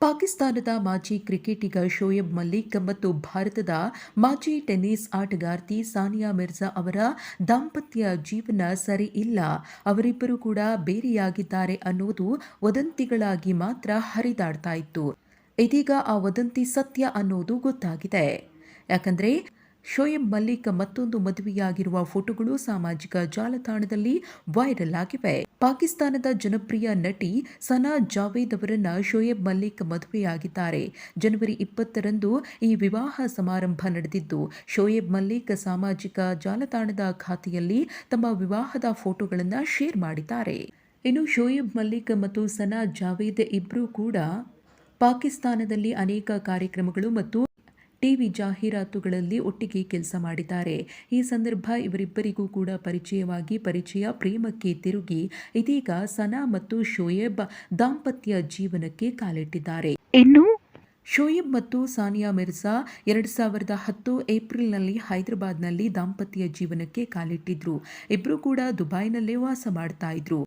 ಪಾಕಿಸ್ತಾನದ ಮಾಜಿ ಕ್ರಿಕೆಟಿಗ ಶೋಯಬ್ ಮಲ್ಲಿಕ್ ಮತ್ತು ಭಾರತದ ಮಾಜಿ ಟೆನ್ನಿಸ್ ಆಟಗಾರ್ತಿ ಸಾನಿಯಾ ಮಿರ್ಜಾ ಅವರ ದಾಂಪತ್ಯ ಜೀವನ ಸರಿ ಇಲ್ಲ. ಅವರಿಬ್ಬರು ಕೂಡ ಬೇರೆಯಾಗಿದ್ದಾರೆ ಅನ್ನೋದು ವದಂತಿಗಳಾಗಿ ಮಾತ್ರ ಹರಿದಾಡ್ತಾ ಇತ್ತು. ಇದೀಗ ಆ ವದಂತಿ ಸತ್ಯ ಅನ್ನೋದು ಗೊತ್ತಾಗಿದೆ. ಯಾಕಂದ್ರೆ ಶೋಯಬ್ ಮಲ್ಲಿಕ್ ಮತ್ತೊಂದು ಮದುವೆಯಾಗಿರುವ ಫೋಟೋಗಳು ಸಾಮಾಜಿಕ ಜಾಲತಾಣದಲ್ಲಿ ವೈರಲ್ ಆಗಿವೆ. ಪಾಕಿಸ್ತಾನದ ಜನಪ್ರಿಯ ನಟಿ ಸನಾ ಜಾವೇದ್ ಅವರನ್ನ ಶೋಯೆಬ್ ಮಲ್ಲಿಕ್ ಮದುವೆಯಾಗಿದ್ದಾರೆ. ಜನವರಿ ಇಪ್ಪತ್ತರಂದು ಈ ವಿವಾಹ ಸಮಾರಂಭ ನಡೆದಿದ್ದು, ಶೋಯೆಬ್ ಮಲ್ಲಿಕ್ ಸಾಮಾಜಿಕ ಜಾಲತಾಣದ ಖಾತೆಯಲ್ಲಿ ತಮ್ಮ ವಿವಾಹದ ಫೋಟೋಗಳನ್ನು ಶೇರ್ ಮಾಡಿದ್ದಾರೆ. ಇನ್ನು ಶೋಯೆಬ್ ಮಲ್ಲಿಕ್ ಮತ್ತು ಸನಾ ಜಾವೇದ್ ಇಬ್ಬರೂ ಕೂಡ ಪಾಕಿಸ್ತಾನದಲ್ಲಿ ಅನೇಕ ಕಾರ್ಯಕ್ರಮಗಳು ಮತ್ತು ಟಿವಿ ಜಾಹೀರಾತುಗಳಲ್ಲಿ ಒಟ್ಟಿಗೆ ಕೆಲಸ ಮಾಡಿದ್ದಾರೆ. ಈ ಸಂದರ್ಭ ಇವರಿಬ್ಬರಿಗೂ ಕೂಡ ಪರಿಚಯವಾಗಿ ಪರಿಚಯ ಪ್ರೇಮಕ್ಕೆ ತಿರುಗಿ ಇದೀಗ ಸನಾ ಮತ್ತು ಶೋಯೇಬ್ ದಾಂಪತ್ಯ ಜೀವನಕ್ಕೆ ಕಾಲಿಟ್ಟಿದ್ದಾರೆ. ಇನ್ನು? ಶೋಯಿಬ್ ಮತ್ತು ಸಾನಿಯಾ ಮಿರ್ಜಾ ಎರಡು ಸಾವಿರದ ಹತ್ತು ಏಪ್ರಿಲ್ನಲ್ಲಿ ಹೈದರಾಬಾದ್ನಲ್ಲಿ ದಾಂಪತ್ಯ ಜೀವನಕ್ಕೆ ಕಾಲಿಟ್ಟಿದ್ರು. ಇಬ್ಬರು ಕೂಡ ದುಬೈನಲ್ಲೇ ವಾಸ ಮಾಡ್ತಾ ಇದ್ರು.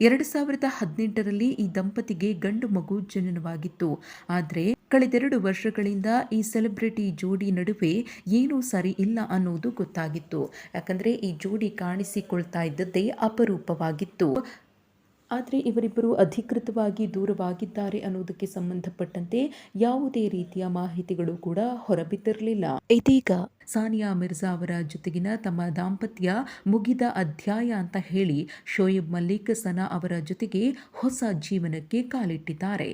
ಎರಡು ಸಾವಿರದ ಹದಿನೆಂಟರಲ್ಲಿ ಈ ದಂಪತಿಗೆ ಗಂಡು ಮಗು ಜನನವಾಗಿತ್ತು. ಆದರೆ ಕಳೆದೆರಡು ವರ್ಷಗಳಿಂದ ಈ ಸೆಲೆಬ್ರಿಟಿ ಜೋಡಿ ನಡುವೆ ಏನೂ ಸರಿ ಇಲ್ಲ ಅನ್ನೋದು ಗೊತ್ತಾಗಿತ್ತು. ಯಾಕಂದರೆ ಈ ಜೋಡಿ ಕಾಣಿಸಿಕೊಳ್ತಾ ಇದ್ದದ್ದೇ ಅಪರೂಪವಾಗಿತ್ತು. ಆದರೆ ಇವರಿಬ್ಬರು ಅಧಿಕೃತವಾಗಿ ದೂರವಾಗಿದ್ದಾರೆ ಅನ್ನೋದಕ್ಕೆ ಸಂಬಂಧಪಟ್ಟಂತೆ ಯಾವುದೇ ರೀತಿಯ ಮಾಹಿತಿಗಳು ಕೂಡ ಹೊರಬಿದ್ದಿರಲಿಲ್ಲ. ಇದೀಗ ಸಾನಿಯಾ ಮಿರ್ಜಾ ಅವರ ಜೊತೆಗಿನ ತಮ್ಮ ದಾಂಪತ್ಯ ಮುಗಿದ ಅಧ್ಯಾಯ ಅಂತ ಹೇಳಿ ಶೋಯಬ್ ಮಲ್ಲಿಕ್ ಸನಾ ಅವರ ಜೊತೆಗೆ ಹೊಸ ಜೀವನಕ್ಕೆ ಕಾಲಿಟ್ಟಿದ್ದಾರೆ.